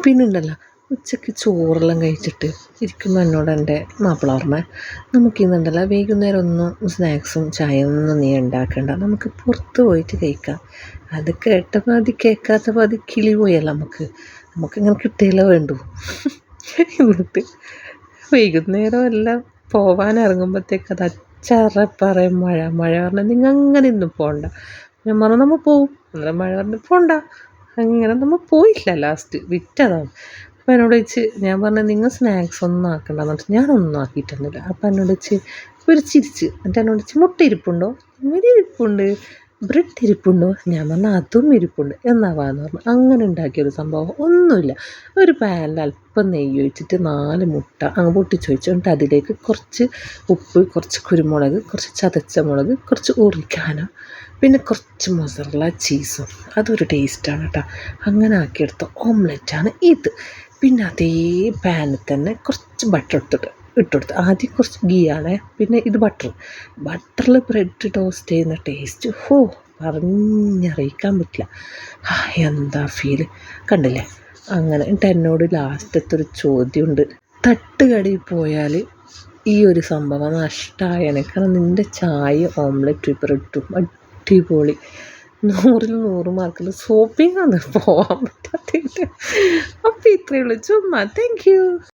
പിന്നെ ഉണ്ടല്ലോ ഉച്ചയ്ക്ക് ചോറെല്ലാം കഴിച്ചിട്ട് ഇരിക്കുമ്പോൾ എന്നോട് എന്റെ മാപ്പിള പറഞ്ഞേ നമുക്കിന്നുണ്ടല്ലോ വൈകുന്നേരം ഒന്നും സ്നാക്സും ചായയൊന്നും നീ ഉണ്ടാക്കണ്ട. നമുക്ക് പുറത്ത് പോയിട്ട് കഴിക്കാം. അത് കേട്ട പാതി കേൾക്കാത്ത പാതി കിളി പോയല്ല നമുക്ക്. നമുക്കിങ്ങനെ കിട്ടിയല്ലോ വേണ്ടു. എന്നിട്ട് വൈകുന്നേരം എല്ലാം പോവാൻ ഇറങ്ങുമ്പോഴത്തേക്ക് അത് അച്ചാറ പറയും മഴ. മഴ പറഞ്ഞാൽ നിങ്ങൾ അങ്ങനെ ഇന്നും പോകണ്ട ഞാൻ പറഞ്ഞു നമ്മൾ പോവും. അന്നേരം മഴ പറഞ്ഞു പോണ്ട. അങ്ങനെ നമ്മൾ പോയില്ല ലാസ്റ്റ് വിറ്റതാണ് അപ്പോൾ എന്നോട് വെച്ച് ഞാൻ പറഞ്ഞു നിങ്ങൾ സ്നാക്സ് ഒന്നും ആക്കണ്ടെന്ന് പറഞ്ഞിട്ട് ഞാനൊന്നും ആക്കിയിട്ടൊന്നുമില്ല. അപ്പോൾ എന്നോട് വെച്ച് ഒരു ചിരിച്ച്. എന്നിട്ട് എന്നോട് വെച്ച് മുട്ട ഇരിപ്പുണ്ടോ. ബ്രെഡ് ഇരിപ്പുണ്ടോ ഞാൻ പറഞ്ഞാൽ അതും ഇരിപ്പുണ്ട്. എന്നാ വാന്ന് പറഞ്ഞു. അങ്ങനെ ഉണ്ടാക്കിയൊരു സംഭവം ഒന്നുമില്ല. ഒരു പാനിൽ അല്പം നെയ്യ് ഒഴിച്ചിട്ട് നാല് മുട്ട അങ്ങ് പൊട്ടിച്ച് വെച്ചു എന്നിട്ട് അതിലേക്ക് കുറച്ച് ഉപ്പ് കുറച്ച് കുരുമുളക് കുറച്ച് ചതച്ച മുളക് കുറച്ച് ഉറിക്കാന പിന്നെ കുറച്ച് മൊസറല ചീസും. അതൊരു ടേസ്റ്റാണ് കേട്ടോ. അങ്ങനെ ആക്കിയെടുത്ത ഓംലെറ്റാണ് ഇത്. പിന്നെ അതേ പാനിൽ തന്നെ കുറച്ച് ബട്ടർ ഇട്ടിട്ട് ഇട്ടുകൊടുത്ത്. ആദ്യം കുറച്ച് ഗീ ആണ് പിന്നെ ഇത് ബട്ടർ ബട്ടറിൽ ബ്രെഡ് ടോസ്റ്റ് ചെയ്യുന്ന ടേസ്റ്റ് ഹോ പറഞ്ഞറിയിക്കാൻ പറ്റില്ല. എന്താ ഫീൽ കണ്ടില്ലേ? അങ്ങനെ എന്നിട്ട് എന്നോട് ലാസ്റ്റത്തെ ഒരു ചോദ്യമുണ്ട്. തട്ടുകടയിൽ പോയാൽ ഈ ഒരു സംഭവം നഷ്ടമായാണ് കാരണം നിന്റെ ചായ ഓംലെറ്റ് ബ്രെഡും അടിപൊളി. നൂറിൽ നൂറ് മാർക്കിൽ സോപ്പിംഗ് ആണ് പോവാൻ പറ്റാത്തതിന്റെ അപ്പോൾ ഇത്രയേ ഉള്ളൂ. ചുമ്മാ താങ്ക് യു